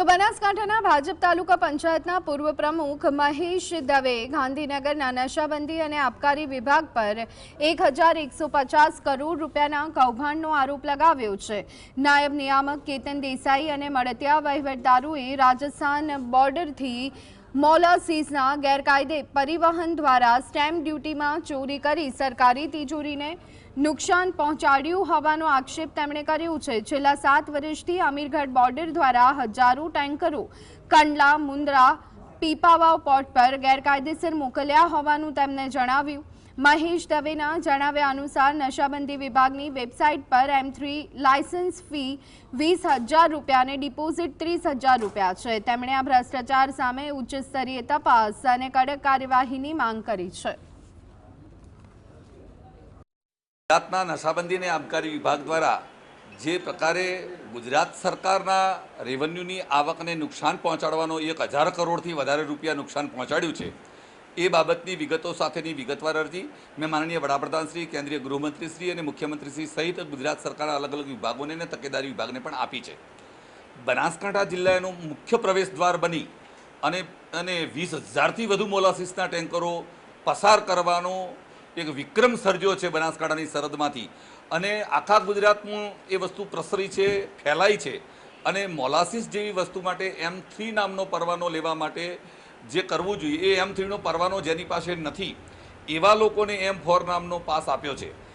તો બનાસકાંઠાના ભાજપ તાલુકા પંચાયતના પૂર્વ પ્રમુખ મહેશ દવે ગાંધીનગરના નશાબંધી અને આબકારી વિભાગ પર એક કરોડ રૂપિયાના કૌભાંડનો આરોપ લગાવ્યો છે. નાયબ નિયામક કેતન દેસાઈ અને મળતિયા વહીવટદારોએ રાજસ્થાન બોર્ડરથી મોલાસીસના ગેરકાયદે પરિવહન દ્વારા સ્ટેમ્પ ડ્યુટીમાં ચોરી કરી સરકારી તિજોરીને નુકસાન પહોંચાડ્યું હોવાનો આક્ષેપ તેમણે કર્યો છે. છેલ્લા સાત વર્ષથી અમીરગઢ બોર્ડર દ્વારા હજારો ટેન્કરો, કંડલા મુન્દ્રા પીપાવાવ પોર્ટ પર ગેરકાયદેસર મોકલ્યા હોવાનું તેમણે જણાવ્યું. મહેશ દવેના જણાવ્યા અનુસાર નશાબંધી વિભાગની વેબસાઇટ પર એમ થ્રી લાયસન્સ ફી વીસ હજાર રૂપિયા અને ડિપોઝિટ ત્રીસ હજાર રૂપિયા છે. તેમણે આ ભ્રષ્ટાચાર સામે ઉચ્ચ સ્તરીય તપાસ અને કડક કાર્યવાહીની માંગ કરી છે. ગુજરાતના નશાબંધીને આબકારી વિભાગ દ્વારા જે પ્રકારે ગુજરાત સરકારના રેવન્યુની આવકને નુકસાન પહોંચાડવાનો એક હજાર કરોડથી વધારે રૂપિયા નુકસાન પહોંચાડ્યું છે, એ બાબતની વિગતો સાથેની વિગતવાર અરજી મેં માનનીય વડાપ્રધાન શ્રી, કેન્દ્રીય ગૃહમંત્રી શ્રી અને મુખ્યમંત્રી શ્રી સહિત ગુજરાત સરકારના અલગ અલગ વિભાગોને અને તકેદારી વિભાગને પણ આપી છે. બનાસકાંઠા જિલ્લાનું મુખ્ય પ્રવેશ દ્વાર બની અને અને વીસ હજારથી વધુ મોલાસીસના ટેન્કરો પસાર કરવાનો એક વિક્રમ સર્જ્યો છે બનાસકાંઠાની સરહદમાંથી. અને આખા ગુજરાતમાં એ વસ્તુ પ્રસરી છે ફેલાઈ છે. અને મોલાસિસ જેવી વસ્તુ માટે એમ થ્રી નામનો પરવાનો લેવા માટે જે કરવું જોઈએ એ એમ થ્રીનો પરવાનો જેની પાસે નથી. એવા લોકોને એમ ફોર નામનો પાસ આપ્યો છે.